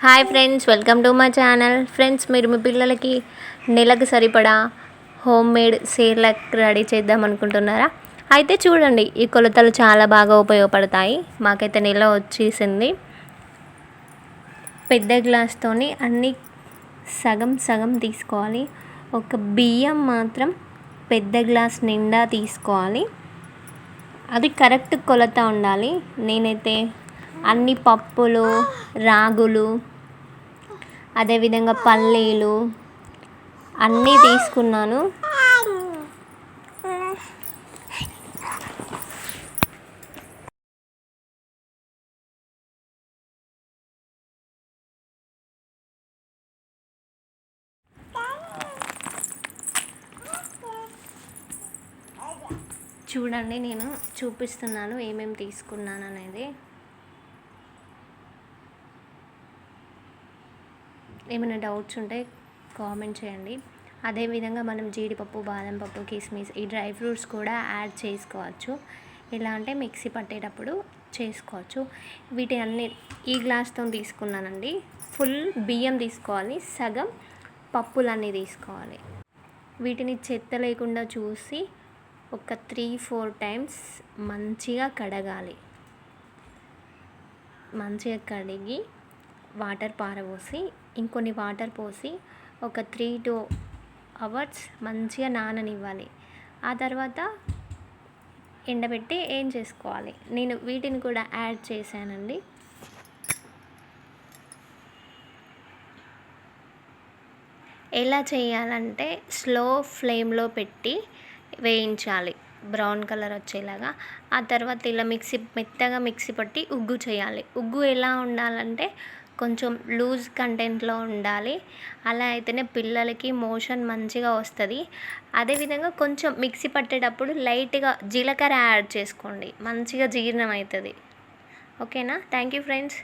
Hi friends welcome to my channel friends మీరు మీ పిల్లలకి నెలకు సరిపడా హోమ్ మేడ్ సేర్లక్ రెడీ చేద్దాం అనుకుంటున్నారా? అయితే చూడండి ఈ కొలతలు చాలా బాగా ఉపయోగపడతాయి. మాకైతే నెల వచ్చేసింది. పెద్ద గ్లాస్తోని అన్ని సగం సగం తీసుకోవాలి. ఒక బియ్యం మాత్రం పెద్ద గ్లాస్ నిండా తీసుకోవాలి. అది కరెక్ట్ కొలత ఉండాలి. నేనైతే అన్ని పప్పులు రాగులు అదేవిధంగా పల్లీలు అన్నీ తీసుకున్నాను. చూడండి నేను చూపిస్తున్నాను ఏమేమి తీసుకున్నాను అనేది ఏమైనా డౌట్స్ ఉంటే కామెంట్ చేయండి. అదేవిధంగా మనం జీడిపప్పు బాదం పప్పు కిస్మిస్ ఈ డ్రై ఫ్రూట్స్ కూడా యాడ్ చేసుకోవచ్చు. ఎలా అంటే మిక్సీ పట్టేటప్పుడు చేసుకోవచ్చు. వీటి అన్ని ఈ గ్లాస్తో తీసుకున్నానండి. ఫుల్ బియ్యం తీసుకోవాలి. సగం పప్పులన్నీ తీసుకోవాలి. వీటిని చెత్త లేకుండా చూసి ఒక త్రీ ఫోర్ టైమ్స్ మంచిగా కడగాలి. మంచిగా కడిగి వాటర్ పారబోసి ఇంకొన్ని వాటర్ పోసి ఒక త్రీ టూ అవర్స్ మంచిగా నాననివ్వాలి. ఆ తర్వాత ఎండబెట్టి ఏం చేసుకోవాలి? నేను వీటిని కూడా యాడ్ చేశానండి. ఎలా చేయాలంటే స్లో ఫ్లేమ్లో పెట్టి వేయించాలి. బ్రౌన్ కలర్ వచ్చేలాగా. ఆ తర్వాత ఇలా మిక్సీ మెత్తగా మిక్సీ పట్టి ఉగ్గు చేయాలి. ఉగ్గు ఎలా ఉండాలంటే కొంచెం లూజ్ కంటెంట్లో ఉండాలి. అలా అయితేనే పిల్లలకి మోషన్ మంచిగా వస్తుంది. అదేవిధంగా కొంచెం మిక్సీ పట్టేటప్పుడు లైట్గా జీలకర్ర యాడ్ చేసుకోండి. మంచిగా జీర్ణం అవుతుంది ఓకేనా? Thank you friends.